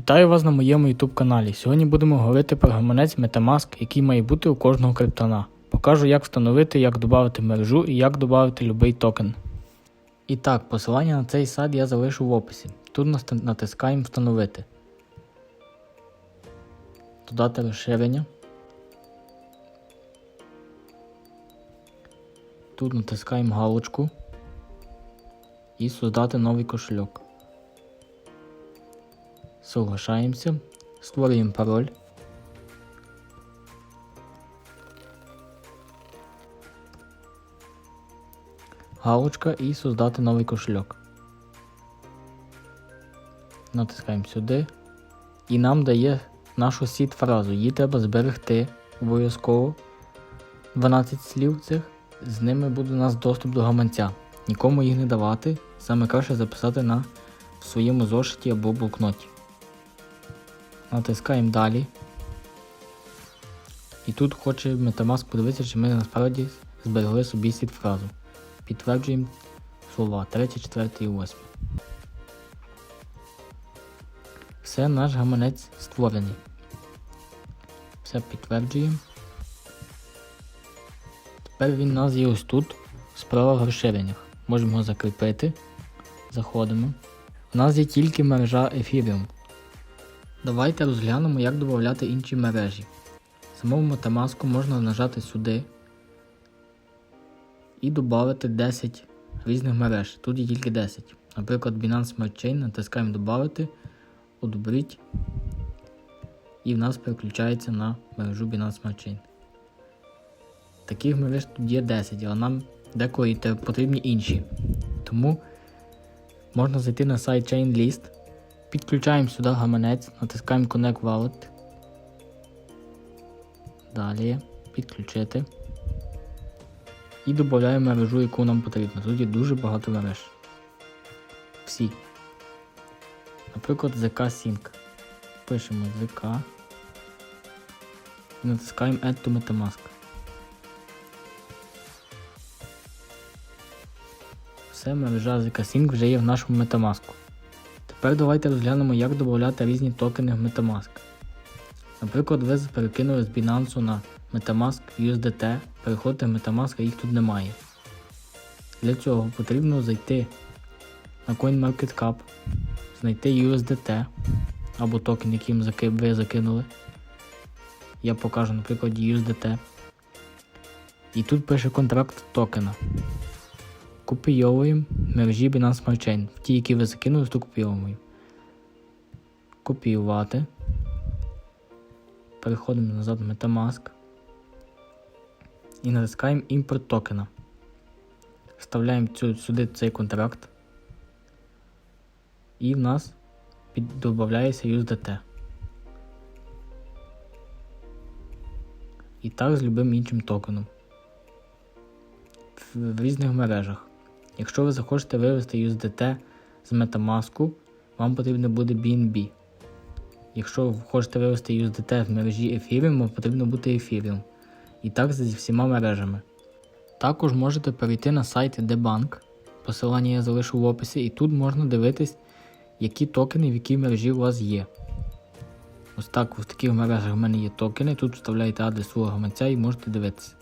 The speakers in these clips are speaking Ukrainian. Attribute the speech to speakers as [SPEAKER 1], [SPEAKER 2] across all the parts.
[SPEAKER 1] Вітаю вас на моєму YouTube каналі. Сьогодні будемо говорити про гаманець Metamask, який має бути у кожного криптона. Покажу, як встановити, як додати мережу і як додати будь-який токен. І так, посилання на цей сайт я залишу в описі. Тут натискаємо Встановити. Додати розширення. Тут натискаємо галочку і создати новий кошельок. Соглашаємося, створюємо пароль. Галочка і создати новий кошельок. Натискаємо сюди. І нам дає нашу сіт фразу. Її треба зберегти обов'язково. 12 слів цих. З ними буде у нас доступ до гаманця. Нікому їх не давати. Саме краще записати на в своєму зошиті або блокноті. Натискаємо далі. І тут хоче Metamask подивитися, чи ми насправді зберегли собі сід фразу. Підтверджуємо слова 3, 4 і 8. Все, наш гаманець створений. Все підтверджуємо. Тепер він у нас є ось тут, справа в розширеннях. Можемо його закріпити. Заходимо. У нас є тільки мережа Ethereum. Давайте розглянемо, як додати інші мережі. Самому Metamask можна нажати сюди і додати 10 різних мереж. Тут є тільки 10. Наприклад, Binance Smart Chain натискаємо додати, одобріть, і в нас переключається на мережу Binance Smart Chain. Таких мереж тут є 10, але нам деколи потрібні інші. Тому можна зайти на сайт ChainList. Підключаємо сюди гаманець, натискаємо Connect Wallet. Далі підключити. І додаємо мережу, яку нам потрібно. Тут є дуже багато мереж. Всі. Наприклад, ZK Sync. Пишемо ZK. І натискаємо Add to Metamask. Все, мережа ZK Sync вже є в нашому Metamask. Тепер давайте розглянемо, як додати різні токени в Metamask. Наприклад, ви перекинули з Binance на Metamask USDT, переходите в Metamask, а їх тут немає. Для цього потрібно зайти на CoinMarketCap, знайти USDT або токен, яким ви закинули. Я покажу, наприклад, USDT. І тут пише контракт токена. Копійовуємо мережі Binance Smart Chain. Ті, які ви закинули, то копійовуємо. Копіювати. Переходимо назад в Metamask. І натискаємо імпорт токена. Вставляємо цю, сюди цей контракт. І в нас додається USDT. І так з любим іншим токеном. В, в різних мережах. Якщо ви захочете вивести USDT з Metamask, вам потрібно буде BNB. Якщо ви хочете вивести USDT в мережі Ethereum, вам потрібно буде Ethereum. І так зі всіма мережами. Також можете перейти на сайт Debank. Посилання я залишу в описі, і тут можна дивитись, які токени в якій мережі у вас є. Ось так в таких мережах в мене є токени, тут вставляєте адрес свого гаманця і можете дивитися.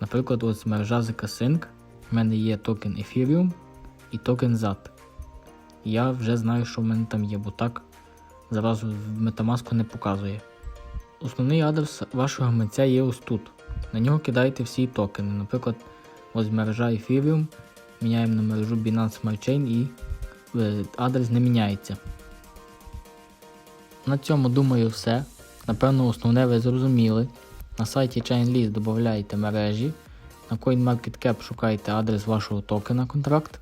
[SPEAKER 1] Наприклад, ось мережа ZK-Sync, в мене є токен Ethereum і токен ZAT. Я вже знаю, що в мене там є, бо так зразу в Metamask не показує. Основний адрес вашого гаманця є ось тут. На нього кидаєте всі токени. Наприклад, ось мережа Ethereum, міняємо на мережу Binance Smart Chain і е, адрес не міняється. На цьому думаю все. Напевно, основне ви зрозуміли. На сайті ChainList додаєте мережі. На CoinMarketCap шукаєте адрес вашого токена контракт,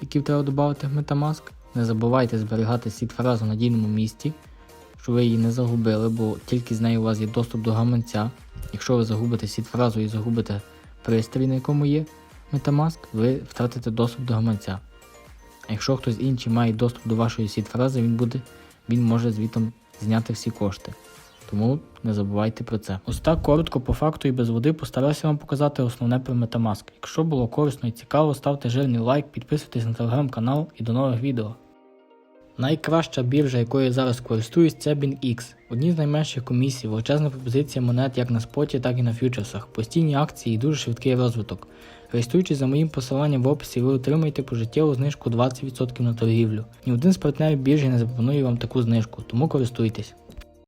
[SPEAKER 1] який треба додати в Metamask. Не забувайте зберігати сід фразу в надійному місці, щоб ви її не загубили, бо тільки з нею у вас є доступ до гаманця. Якщо ви загубите сід фразу і загубите пристрій, на якому є Metamask, ви втратите доступ до гаманця. А якщо хтось інший має доступ до вашої сід фрази, він буде, він може звітом зняти всі кошти. Тому не забувайте про це. Ось так коротко по факту і без води постарався вам показати основне про Metamask. Якщо було корисно і цікаво, ставте жирний лайк, підписуйтесь на телеграм-канал і до нових відео. Найкраща біржа, якою я зараз користуюсь, це BinX. Одні з найменших комісій, величезна пропозиція монет як на споті, так і на фьючерсах, постійні акції і дуже швидкий розвиток. Реєструючись за моїм посиланням в описі, ви отримаєте пожиттєву знижку 20% на торгівлю. Ні один з партнерів біржі не запропонує вам таку знижку, тому користуйтесь.